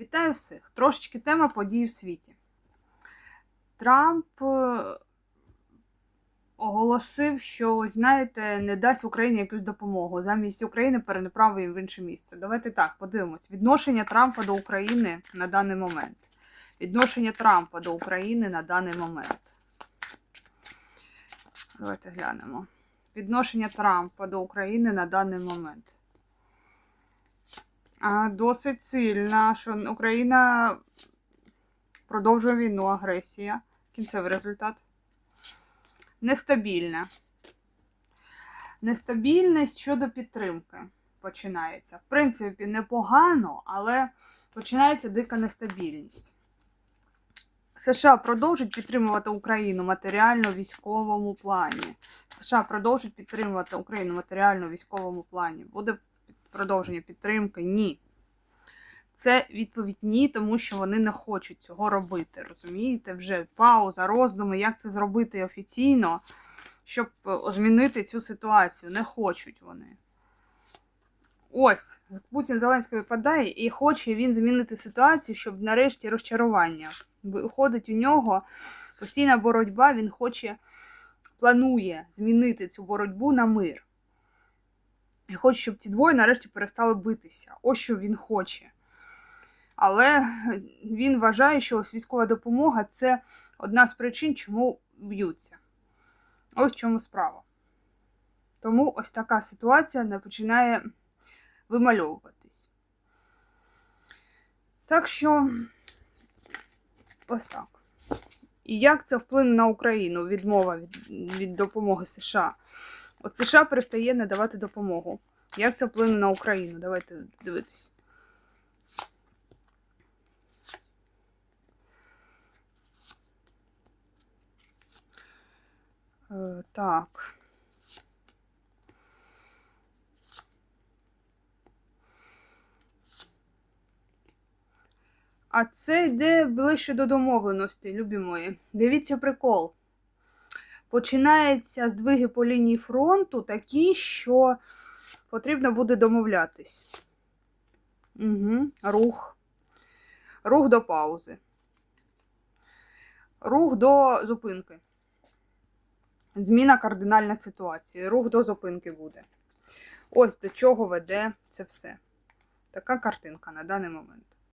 Вітаю всіх! Трошечки тема подій в світі. Трамп е, оголосив, що, знаєте, не дасть Україні якусь допомогу. Замість України перенаправив її в інше місце. Давайте так, подивимось. Відношення Трампа до України на даний момент. Відношення Трампа до України на даний момент. Давайте глянемо. Відношення Трампа до України на даний момент. Досить сильна, що Україна продовжує війну, агресія. Кінцевий результат. Нестабільна. Нестабільність щодо підтримки починається. В принципі, непогано, але починається дика нестабільність. США продовжить підтримувати Україну матеріально військовому плані. США продовжить підтримувати Україну матеріально військовому плані. Буде продовження підтримки? Ні. Це відповідь ні, тому що вони не хочуть цього робити. Розумієте? Вже пауза, роздуми, як це зробити офіційно, щоб е, змінити цю ситуацію. Не хочуть вони. Ось, Путін Зеленський випадає і хоче він змінити ситуацію, щоб нарешті розчарування. Виходить у нього постійна боротьба, він хоче, планує змінити цю боротьбу на мир. І хоче, щоб ці двоє нарешті перестали битися. Ось що він хоче. Але він вважає, що ось військова допомога це одна з причин, чому б'ються. Ось в чому справа. Тому ось така ситуація не починає вимальовуватись. Так що, ось так. І як це вплине на Україну, відмова від, від допомоги США? От США перестає надавати допомогу. Як це вплине на Україну? Давайте дивитись. Е, так. А це йде ближче до домовленості, любі мої. Дивіться прикол. Починаються здвиги по лінії фронту такі, що потрібно буде домовлятись. Угу. Рух. Рух до паузи. Рух до зупинки. Зміна кардинальна ситуації. Рух до зупинки буде. Ось до чого веде це все. Така картинка на даний момент.